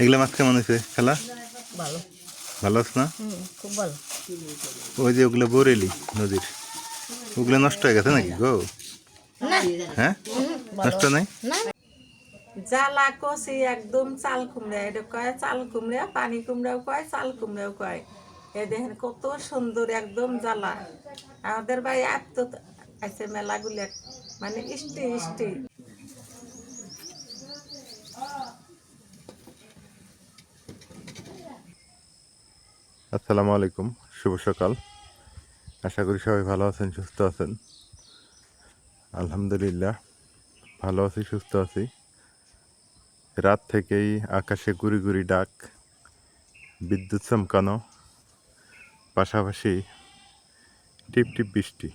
এগুলো মাছ কেমন হয়েছে? খেলা? ভালো। ভালো আছে না? খুব ভালো। ওই যে ওগুলো বরেলি নদীর ওগুলো নষ্ট হয়ে গেছে নাকি গো? হ্যাঁ? নষ্ট নাই? জ্বালা কষি একদম চাল কুমড়া এটা কয় চাল কুমড়া পানি কুমড়াও কয় চাল কুমড়াও কয়। এ দেখেন কত সুন্দর একদম জ্বালা। আমাদের ভাই এত আছে মেলাগুলো মানে ইষ্টি ইষ্টি। আসসালামু আলাইকুম, শুভ সকাল। আশা করি সবাই ভালো আছেন, সুস্থ আছেন। আলহামদুলিল্লাহ, ভালো আছি, সুস্থ আছি। রাত থেকেই আকাশে গুড়ি গুড়ি ডাক, বিদ্যুৎ চমকানো, পাশাপাশি টিপ টিপ বৃষ্টি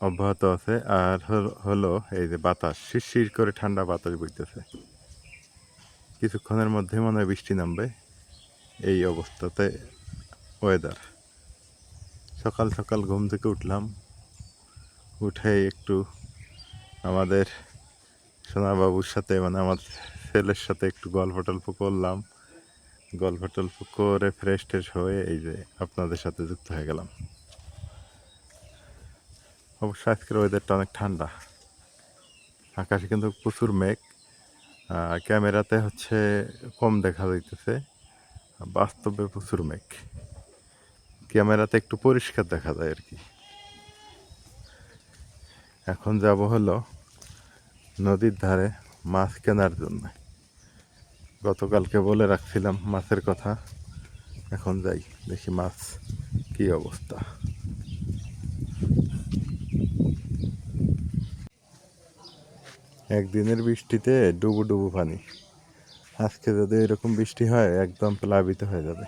অব্যাহত আছে। আর হল- এই যে বাতাস, শিরশির করে ঠান্ডা বাতাস বইতেছে। কিছুক্ষণের মধ্যে মনে হয় বৃষ্টি নামবে। এই অবস্থাতে ওয়েদার সকাল সকাল ঘুম থেকে উঠলাম। উঠে একটু আমাদের সোনাবাবুর সাথে মানে আমার ছেলের সাথে একটু গল্প টল্প করলাম। গল্প টল্প করে ফ্রেশ ট্রেশ হয়ে এই যে আপনাদের সাথে যুক্ত হয়ে গেলাম। অবশ্য আজকের ওয়েদারটা অনেক ঠান্ডা। আকাশে কিন্তু প্রচুর মেঘ। ক্যামেরাতে হচ্ছে কম দেখা যাইতেছে। বাস্তবে প্রচুর মেঘ। ক্যামেরাতে একটু পরিষ্কার দেখা যায় আর কি। এখন যাব হলো নদীর ধারে মাছ কেনার জন্য। গতকালকে বলে রাখছিলাম মাছের কথা। এখন যাই, দেখি মাছ কি অবস্থা। একদিনের বৃষ্টিতে ডুবু ডুবু পানি। আজকে যদি এরকম বৃষ্টি হয়, একদম প্লাবিত হয়ে যাবে।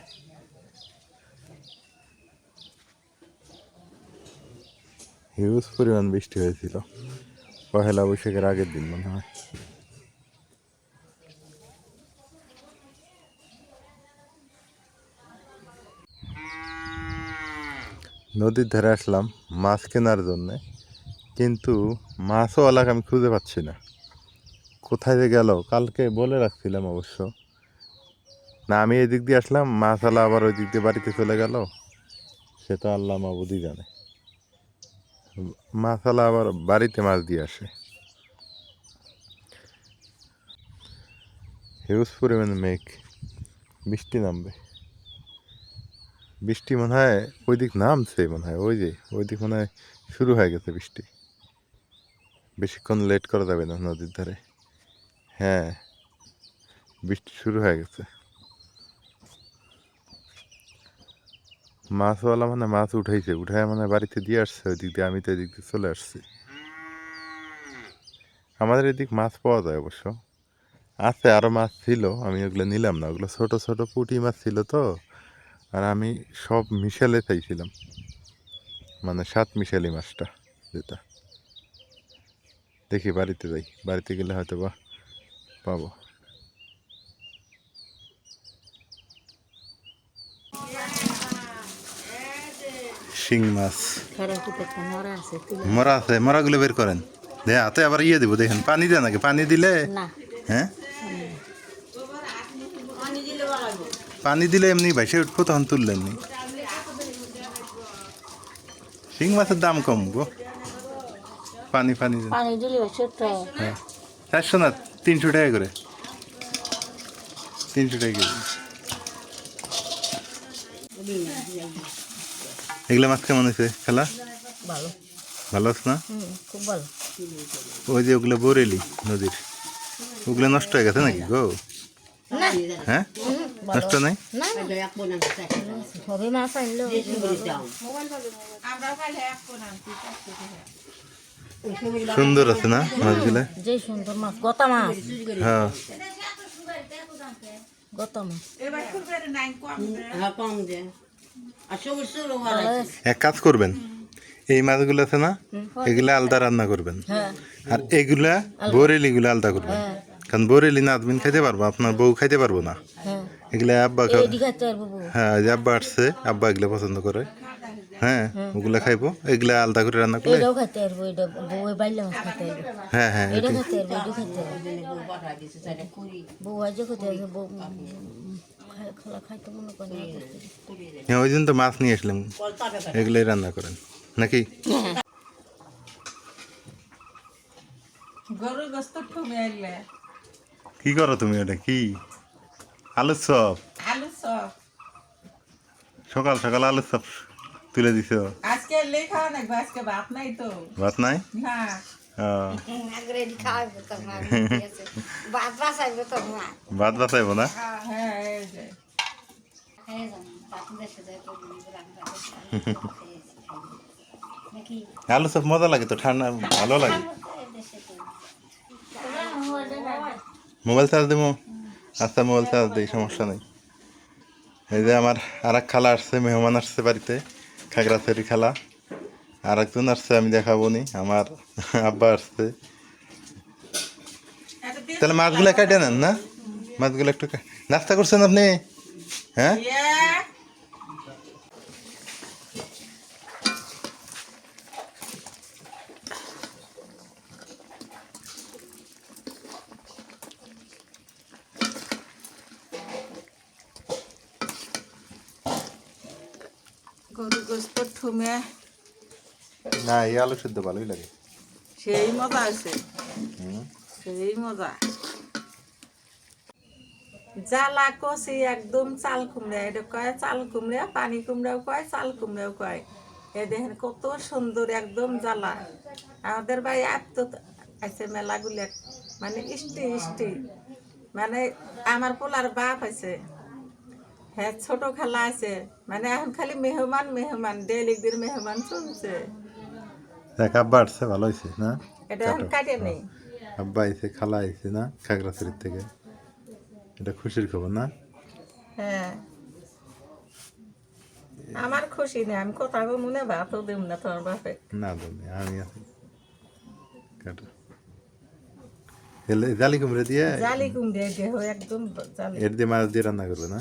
হিউজ পরিমাণ বৃষ্টি হয়েছিল। পহেলা বৈশাখের আগের দিন মনে হয়। নদীর ধারে আসলাম মাছ কেনার জন্যে, কিন্তু মাছও মাছওয়ালাকে আমি খুঁজে পাচ্ছি না। কোথায় যে গেল? কালকে বলে রাখছিলাম অবশ্য। না, আমি এই দিক দিয়ে আসলাম মাছওয়ালা আবার ওই দিক দিয়ে বাড়িতে চলে গেল। সে তো আল্লাহ মাবুদি জানে। মাছওয়ালা আবার বাড়িতে মাছ দিয়ে আসে। হিউজ পরিমাণে মেঘ। বৃষ্টি নামবে। বৃষ্টি মনে হয় ওই দিক নামছে মনে হয়, ওই যে, ওই দিক মনে হয় শুরু হয়ে গেছে বৃষ্টি। বেশিক্ষণ লেট করা যাবে না নদীর ধারে। হ্যাঁ বৃষ্টি শুরু হয়ে গেছে। মাছওয়ালা মানে মাছ উঠাইছে, উঠায় মানে বাড়িতে দিয়ে আসছে ওই দিক দিয়ে আমি তো এদিক দিয়ে চলে আসছি। আমাদের এদিক মাছ পাওয়া যায় অবশ্য। আছে আরও মাছ ছিল, আমি ওগুলো নিলাম না, ওগুলো ছোট ছোট পুঁটি মাছ ছিল তো, আর আমি সব মিশালে চাইছিলাম। মানে সাত মিশালি মাছটা যেটা। দেখি বাড়িতে যাই, বাড়িতে গেলে হয়তো বা পাবো। শিং মাছ। মরা আছে মরাগুলো বের করেন। দে হাতে আবার ইয়ে দিব দেখেন পানি দেয় নাকি? পানি দিলে? হ্যাঁ? পানি দিলে এমনি ভাইসে উঠবো তখন শিং মাছের দাম কম গো। পানি পানি হ্যাঁ। চারশো না তিনশো টাকা করে। তিনশো টাকা কেজি। এগুলো মাছ কেমন হয়েছে খেলা? ভালো। ভালো আছে না? খুব ভালো। ওই যে ওগুলো বোরেলি নদীর। ওগুলো নষ্ট হয়ে গেছে নাকি গো? হ্যাঁ? নষ্ট নাই? না সবই মাছ আনলো সুন্দর আছে না মাছগুলো? যে সুন্দর মাছ গতা মাছ। হ্যাঁ। গতা মাছ। হ্যাঁ সরু এক কাজ করবেন এই মাছগুলো আছে না এগুলা আলাদা রান্না করবেন। হ্যাঁ। আর এগুলা বরেলিগুলো আলাদা করবেন। কারণ বরেলি না আদমিন খাইতে পারব আপনার বউ খাইতে পারব না। হ্যাঁ। এগুলা আব্বা হ্যাঁ আব্বা আসছে আব্বা এগুলো পছন্দ করে। হ্যাঁ ওগুলা খাইবো। এগুলা আলাদা করে রান্না করলে এটাও খেতে পারব এটা বউ বাইলে মাছ খেতে পারব। হ্যাঁ হ্যাঁ এটা খেতে পারব এটা খেতে পারব। বউ করি আজও খেতে পারব বউ খালা খাইতে মনে করে হ্যাঁ ওই জন্য তো মাছ নিয়ে আসলাম। এগুলাই রান্না করেন। নাকি? গরু গোস্ত ঠুমে আইলে। কি করো তুমি ওটা? কি? আলুর চপ? আলু চপ। সকাল সকাল আলুর চপ তুলে দিছ? আজকে খাওয়া নাকবো আজকে ভাত নাই তো। ভাত নাই? না। বাসাইবো ভাত বাঁচাইবো না? হ্যাঁ এই যে। নাকি? আলু চপ মজা লাগে তো ঠান্ডা ভালো লাগে। মোবাইল চার্জ দেবো? আচ্ছা মোবাইল চার্জ দিই সমস্যা নেই। এই যে আমার আর এক খালা আসছে মেহমান আসছে বাড়িতে। খাগড়াছড়ি খেলা। আর একজন আসছে, আমি দেখাবো নি। আমার আব্বা আসছে। তাহলে মাছগুলো কাটে নেন না? মাছগুলো একটু নাস্তা করছেন আপনি? হ্যাঁ ইয়ে, গরু গোস্ত ঠুমে। না এই আলু শুদ্ধ ভালোই লাগে। সেই মজা আছে। সেই মজা। জ্বালা কষি একদম চাল কুমড়া এটা কয় চাল কুমড়া পানি কুমড়াও কয় চাল কুমড়াও কয়। এ দেখেন কত সুন্দর একদম জ্বালা। আমাদের ভাই এত আছে মেলাগুলো মানে ইষ্টি ইষ্টি। মানে আমার পোলার বাপ আছে। হ্যাঁ ছোট খেলা আছে। মানে এখন খালি মেহমান মেহমান ডেলি দিন মেহমান চলছে। দেখ আব্বা আসছে ভালো হয়েছে না? এটা এখন কাটে নেই। আব্বা আইছে খালা আইছে না? খাগড়াছড়ির থেকে। এটা খুশির খবর না? হ্যাঁ। আমার খুশি নেই আমি কোথাও মনে ভাতও দেব না তোমার বাপে। না তুমি আমি আছি। কাটো। জালি কুমড়ে দিয়ে? জালি কুমড়ে দেহ একদম এর দিয়ে মাছ দিয়ে রান্না করবে না?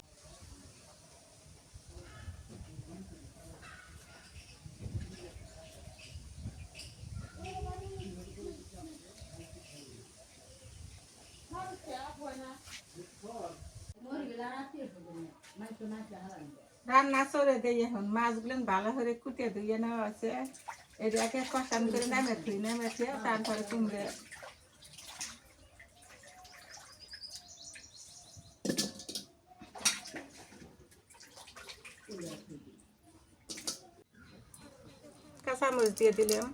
রান্না চড়ে দেই এখন মাছগুলো ভালো করে কুটে ধুয়ে নেওয়া আছে। এটাকে কষান করে নেমে থুই নেমে তারপরে কুমড়ে। কাঁচামরিচ দিয়ে দিলাম।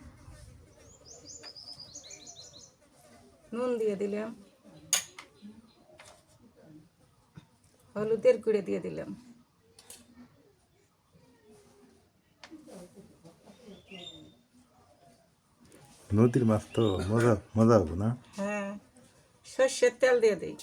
নুন দিয়ে দিলাম। হলুদের গুঁড়ে দিয়ে দিলাম। নদীর মাছ তো মজা মজা হবে না? হ্যাঁ সর্ষের তেল দিয়ে দিই।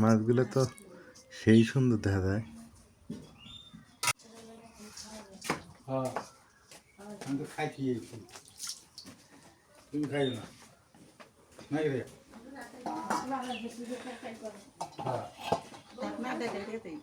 মাছগুলো তো সেই সুন্দর দেখা যায়। আমি তো খাই খেয়েছি তুমি খাই না? নাই রে। দিই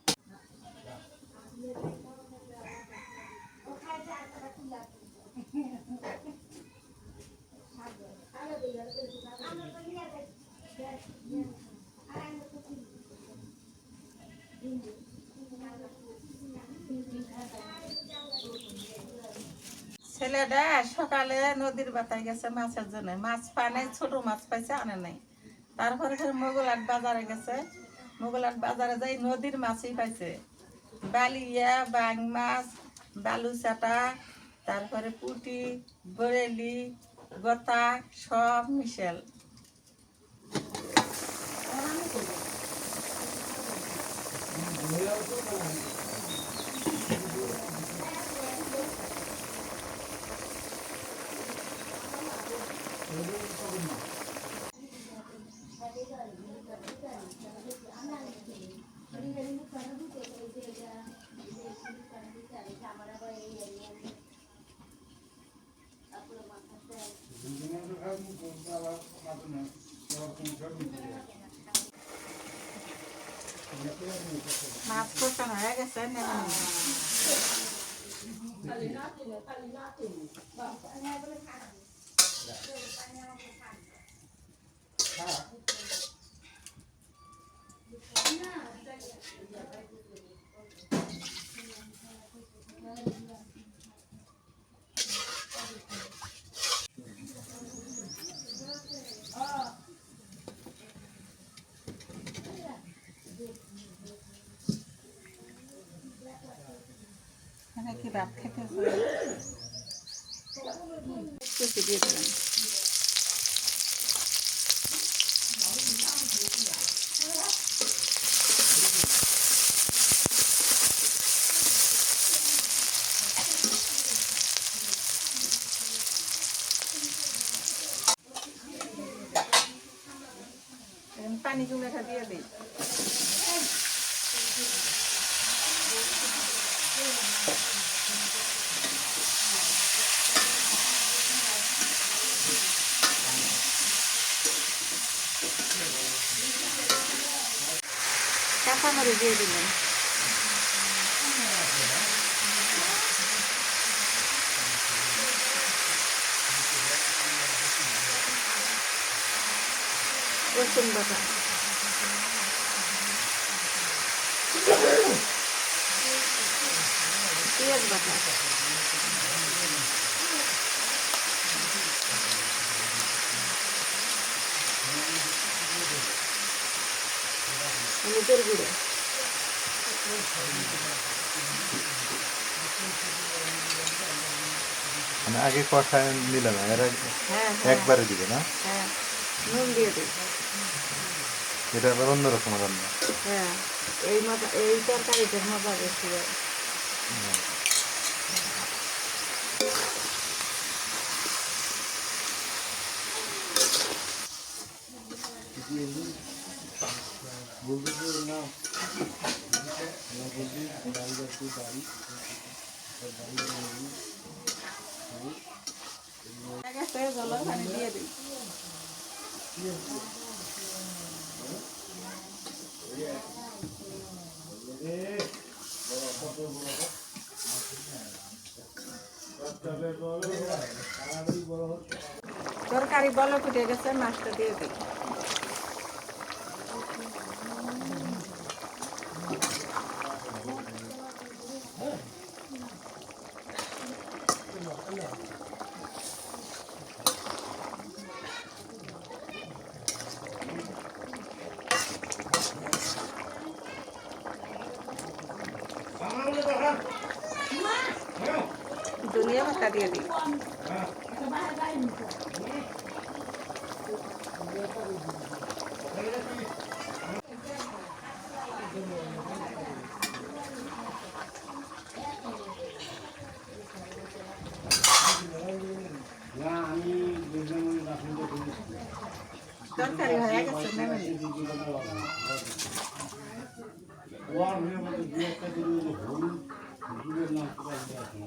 ছেলেটা সকালে নদীর বাতায় গেছে মাছের জন্য। মাছ পায় নাই, ছোট মাছ পাইছে, আনে নাই। তারপরে মোগলাট বাজারে গেছে। মোগলাট বাজারে যাই নদীর মাছই পাইছে। বালিয়া, বাং মাছ বালু চাটা তারপরে পুটি বরেলি গতা, সব মিশেল। মাছ কষানো হয়ে গেছে নেমে নিন। এখানে কি ভাত খেতে দিয়ে পানি গুঁড়াটা দিয়ে দিয়ে দিলেন। রসুন বাটা। পেঁয়াজ বাটা। হলুদের গুঁড়ো। মানে আগে কষায় নিলাম এর হ্যাঁ হ্যাঁ। একবারে দিবে না? হ্যাঁ নুন দিয়ে এটা আবার অন্যরকম রান্না। হ্যাঁ এই মজা এই তরকারিটার মজা বেশি হয়ে গেছে, জলের পানি দিয়ে দিই তরকারি বলো ফুটে গেছে মাছটা দিয়ে দিই ধনিয়া পাতা দিয়ে দিই না আমি দেখলাম ওই রাসুলটা করেছি তরকারি হয়ে গেছে নেমে নিই। ওয়ার হয়ে মধ্যে দু একটা দিন ওই যে হলুদ হলুদের নাম কোথায় আছে না ওইগুলো দেখা যাচ্ছে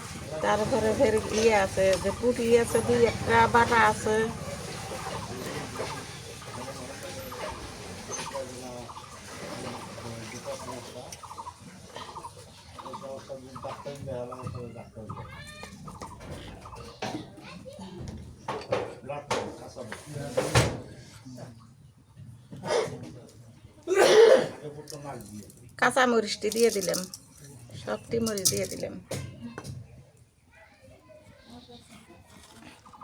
তারপরে ফের ইয়ে আছে, যে পুটি আছে, দুই একটা বাটা আছে। কাঁচা মরিচটি দিয়ে দিলাম সবটি মরিচ দিয়ে দিলাম।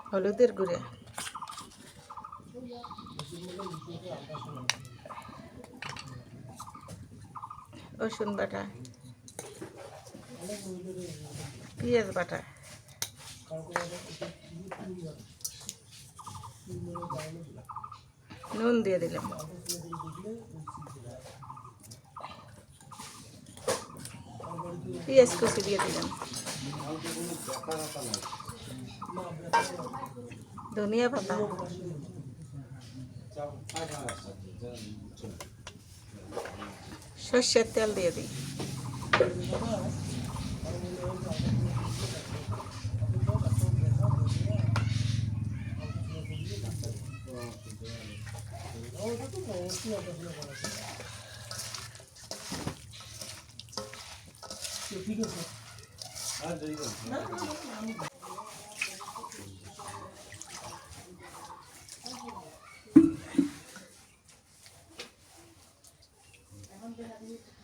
হলুদের গুঁড়ে। রসুন বাটা। পেঁয়াজ বাটা। নুন দিয়ে দিলাম। পেঁয়াজ কুচি দিয়ে দিলাম। ধনিয়া পাতা। সর্ষের তেল দিয়ে দিই। মাছের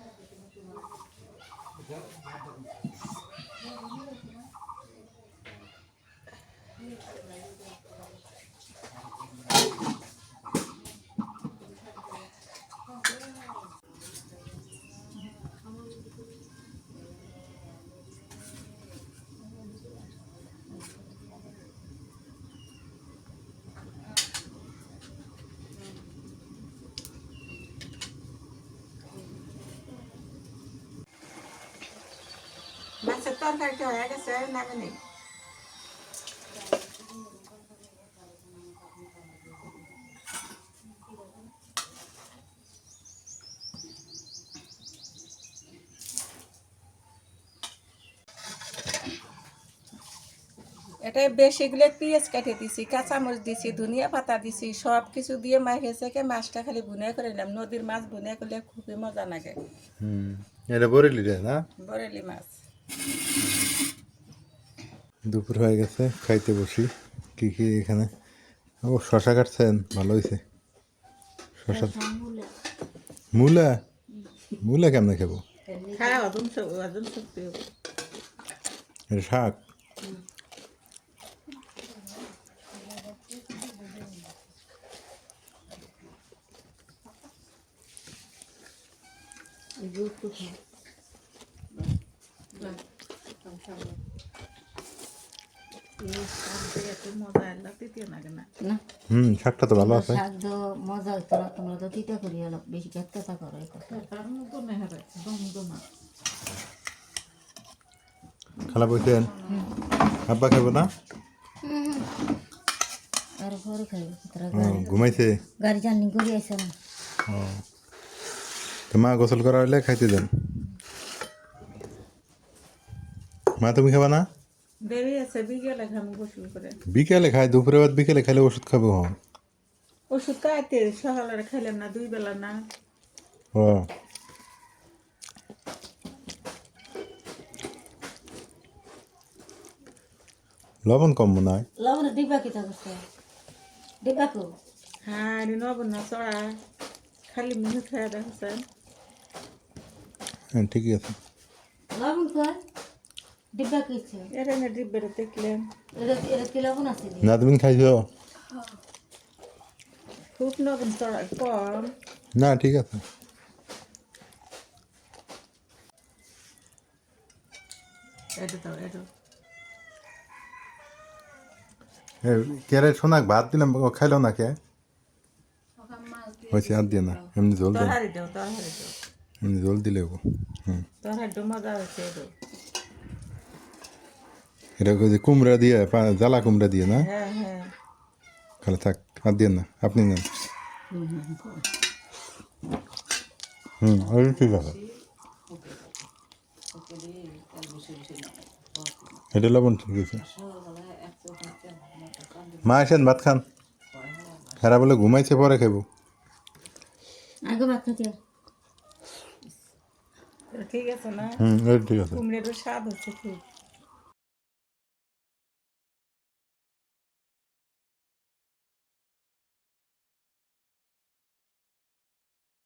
তরকারিটা হয়ে গেছে নামে নেই এটা বেশিগুলো পেঁয়াজ কেটে দিছি কাঁচামরিচ দিছি ধনিয়া পাতা দিছি সব কিছু দিয়ে মাখিয়েছে কে মাছটা খালি বুনিয়া করে নিলাম। নদীর মাছ বুনিয়া করলে খুবই মজা লাগে। হুম এটা বরেলি রে না? বরেলি মাছ। দুপুর হয়ে গেছে খাইতে বসি। কি কি এখানে? ও শশা কাটছেন? ভালো হয়েছে শশা মূলা? মূলা কেমনে খাব? শাক? এত মজা এলো তৃতীয় লাগে না না হুম শাকটা তো ভালো আছে। শাক তো মজা হইতো না তোমরা তো তিতা করি হলো বেশি খেতে করো এই কথা। তার মতো নেহারে দমদমা খালা বলছেন আব্বা খাব না? আর ঘরে খাইব ঘুমাইছে? গাড়ি জার্নি করে আইসে না। তো মা গোসল করা হলে খাইতে দেন। মা তুমি খাবা না? দেরি আছে বিকেলে গোসল করে। বিকেলে খাই দুপুরে বাদ বিকেলে খাইলে ওষুধ খাব ওষুধ খাইতে সকালে খাইলাম না দুই বেলা না। ও লবণ কম মনে হয়। লবণ দিবা কি করছে দিবা কো? হ্যাঁ নব না চড়া। খালি খাই দেখছেন। হ্যাঁ ঠিকই আছে। লবণ কর দিবা কি ইচ্ছে এর এনে ডিব্বেটা দেখলেন এটা এটা কি লবণ আছে দি না তুমি খাইছো? খুব কম না ঠিক আছে। কেরে শোনাক ভাত দিলাম খাইলো না কে? হয়েছে আর দিয়ে না এমনি জল দাও এমনি জল দিলে হুম। এটা যে কুমড়া দিয়ে পা- জ্বালা কুমড়া দিয়ে না? হ্যাঁ হ্যাঁ। খালে থাক আর দিয়ে না আপনি নেন। হুম ওই ঠিক আছে। এটা লবণ ঠিক আছে। মা আসেন ভাত খান। খারাপ বলে ঘুমাইছে পরে খাব আগে ভাত খাতে ঠিক আছে না? হুম ঠিক আছে। কুমড়ের স্বাদ হচ্ছে খুব।